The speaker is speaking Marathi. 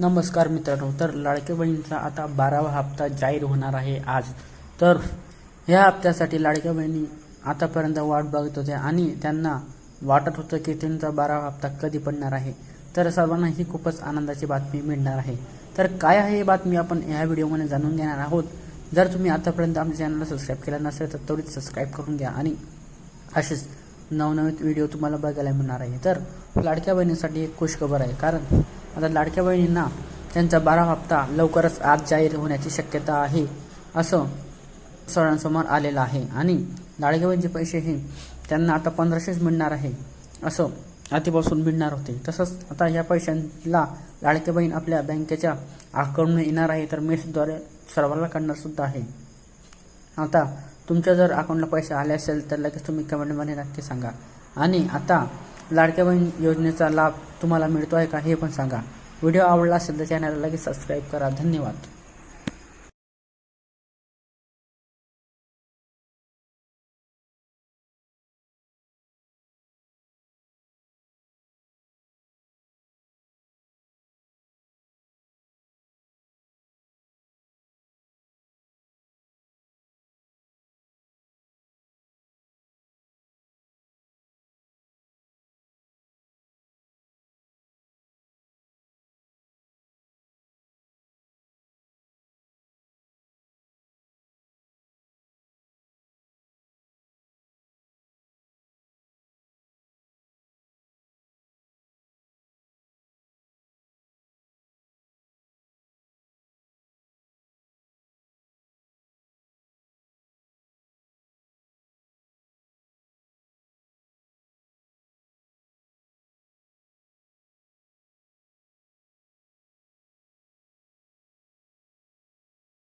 नमस्कार मित्रांनो तर लाडक्या बहिणीचा आता बारावा हप्ता जाहीर होणार आहे आज. तर ह्या हप्त्यासाठी लाडक्या बहिणी आतापर्यंत वाट बघत होत्या आणि त्यांना वाटत होतं की त्यांचा बारावा हप्ता कधी पडणार आहे. तर सर्वांना ही खूपच आनंदाची बातमी मिळणार आहे. तर काय आहे ही बातमी आपण ह्या व्हिडिओमध्ये जाणून घेणार आहोत. जर तुम्ही आतापर्यंत आमच्या चॅनलला सबस्क्राईब केला नसेल तर त्वरित सबस्क्राईब करून घ्या आणि असेच नवनवीन व्हिडिओ तुम्हाला बघायला मिळणार आहे. तर लाडक्या बहिणीसाठी एक खुशखबर आहे कारण आता लाडक्या बहिणींना त्यांचा बारा हप्ता लवकरच आज जाहीर होण्याची शक्यता आहे असं सरांसमोर आलेलं आहे. आणि लाडक्या बहिणीचे पैसे हे त्यांना आता पंधराशेच मिळणार आहे असं आधीपासून मिळणार होते. तसंच आता ह्या पैशांना लाडक्या बहीण आपल्या बँकेच्या अकाउंटमध्ये येणार आहे तर मेसद्वारे सर्वांना काढणार सुद्धा आहे. आता तुमच्या जर अकाउंटला पैसे आले असेल तर लगेच तुम्ही कमेंटमध्ये नक्की सांगा. आणि आता लाडक्या बहीण योजनेचा लाभ तुम्हाला मिळतो आहे का हे पण सांगा. व्हिडिओ आवडला असेल तर चॅनलला लगेच सबस्क्राईब करा. धन्यवाद.